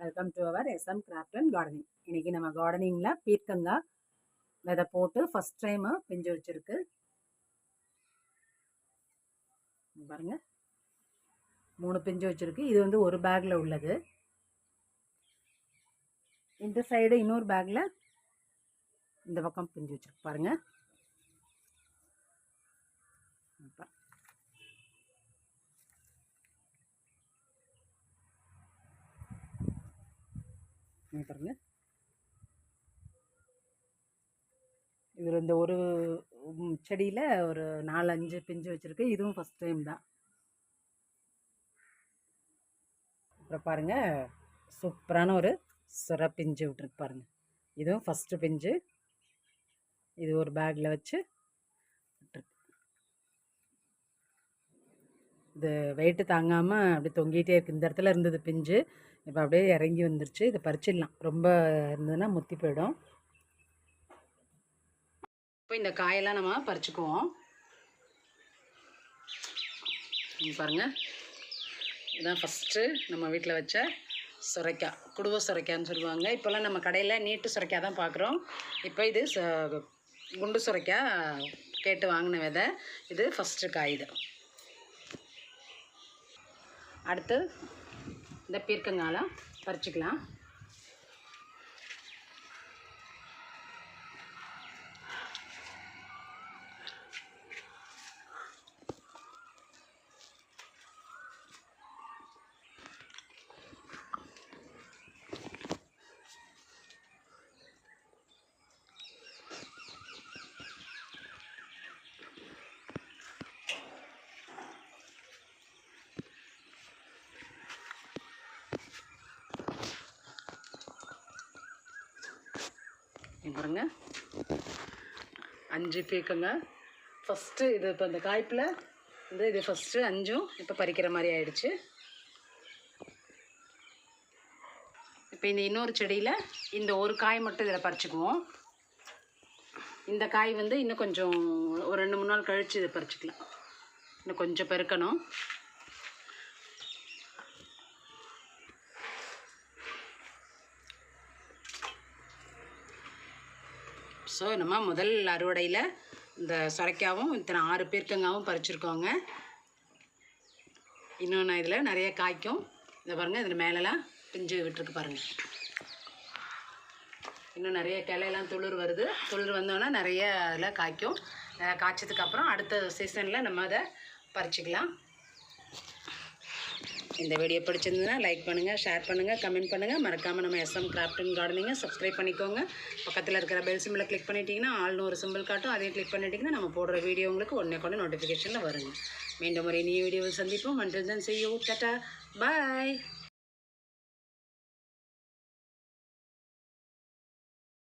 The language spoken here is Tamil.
Welcome to our SM craft and gardening இன்னைக்கு நம்ம கார்டனிங்கில் பீர்க்கங்காய் விதை போட்டு ஃபஸ்ட் டைமு பிஞ்சு வச்சுருக்கு. பாருங்கள் பாருங்க. மூணு பிஞ்சு வச்சுருக்கு. இது வந்து ஒரு பேக்கில் உள்ளது. இந்த சைடு இன்னொரு பேக்கில் இந்த பக்கம் பிஞ்சு வச்சுருக்கு. பாருங்கள் இங்க இதில் இந்த ஒரு செடியில் ஒரு நாலு அஞ்சு பிஞ்சு வச்சுருக்கு. இதுவும் ஃபஸ்ட் டைம் தான். அப்புறம் பாருங்கள் சூப்பரான ஒரு சுர பிஞ்சு விட்ருக்கு பாருங்கள் இதுவும் ஃபஸ்ட்டு பிஞ்சு. இது ஒரு பேக்கில் வச்சு இது வெயிட்டு தாங்காமல் அப்படியே தொங்கிட்டே இருக்குது இந்த இடத்துல இருந்தது பிஞ்சு. இப்போ அப்படியே இறங்கி வந்துருச்சு. இதை பறிச்சிடலாம். ரொம்ப இருந்ததுன்னா முத்தி போயிடும். இப்போ இந்த காயெல்லாம் நம்ம பறிச்சுக்குவோம். பாருங்கள் இதுதான் ஃபஸ்ட்டு நம்ம வீட்டில் வச்ச சுரைக்காய். குடுவ சுரைக்கான்னு சொல்லுவாங்க. இப்போல்லாம் நம்ம கடையில் நீட்டு சுரைக்காய் தான் பார்க்குறோம் இப்போ இது ச- குண்டு சுரைக்காய் கேட்டு வாங்கின விதை. இது ஃபஸ்ட்டு காய் இது. அடுத்து இந்த பீர்க்கங்காலம் பறிச்சிக்கலாம். பாருங்க. அஞ்சு பேக்குங்க ஃபஸ்ட்டு இது இப்போ இந்த காய்ப்பில் வந்து இது ஃபஸ்ட்டு அஞ்சும் இப்போ பறிக்கிற மாதிரி ஆயிடுச்சு. இப்போ இந்த இன்னொரு செடியில் இந்த ஒரு காய் மட்டும் இதில் பறிச்சுக்குவோம். இந்த காய் வந்து இன்னும் கொஞ்சம் ஒரு ரெண்டு மூணு நாள் கழித்து இதை பறிச்சுக்கலாம். இன்னும் கொஞ்சம் பெருக்கணும். ஸோ நம்ம முதல் அறுவடையில் இந்த சுரைக்காவும் இத்தனை ஆறு பேர்க்கங்காவும் பறிச்சிருக்கோங்க. இன்னொன்று இதில் நிறைய காய்க்கும். இதை பாருங்கள் இதில் மேலெலாம் பிஞ்சு விட்டுருக்கு பாருங்கள் இன்னும் நிறைய கிளையெல்லாம் துளிர் வருது. துளிர் வந்தோன்னா நிறைய அதில் காய்க்கும். காய்ச்சதுக்கப்புறம் அடுத்த சீசனில் நம்ம அதை பறிச்சிக்கலாம். இந்த வீடியோ பிடிச்சிருந்ததுன்னா லைக் பண்ணுங்கள் ஷேர் பண்ணுங்கள் கமெண்ட் பண்ணுங்கள் மறக்காமல் நம்ம எஸ்எம் கிராஃப்ட் அண்ட் கார்டனிங்கை சப்ஸ்கிரைப் பண்ணிக்கோங்க. பக்கத்தில் இருக்கிற பெல் சிம்பிளை கிளிக் பண்ணிட்டீங்கன்னா ஆள்னு ஒரு சிம்பிள் காட்டும். அதையும் கிளிக் பண்ணிட்டீங்கன்னா நம்ம போடுற வீடியோ உங்களுக்கு ஒன்றே கொண்டு நோட்டிஃபிகேஷனில் வருங்க. மீண்டும் ஒரு இனிய வீடியோவில் சந்திப்போம். மன்றில் தான் செய்யவும் டட்டா பாய்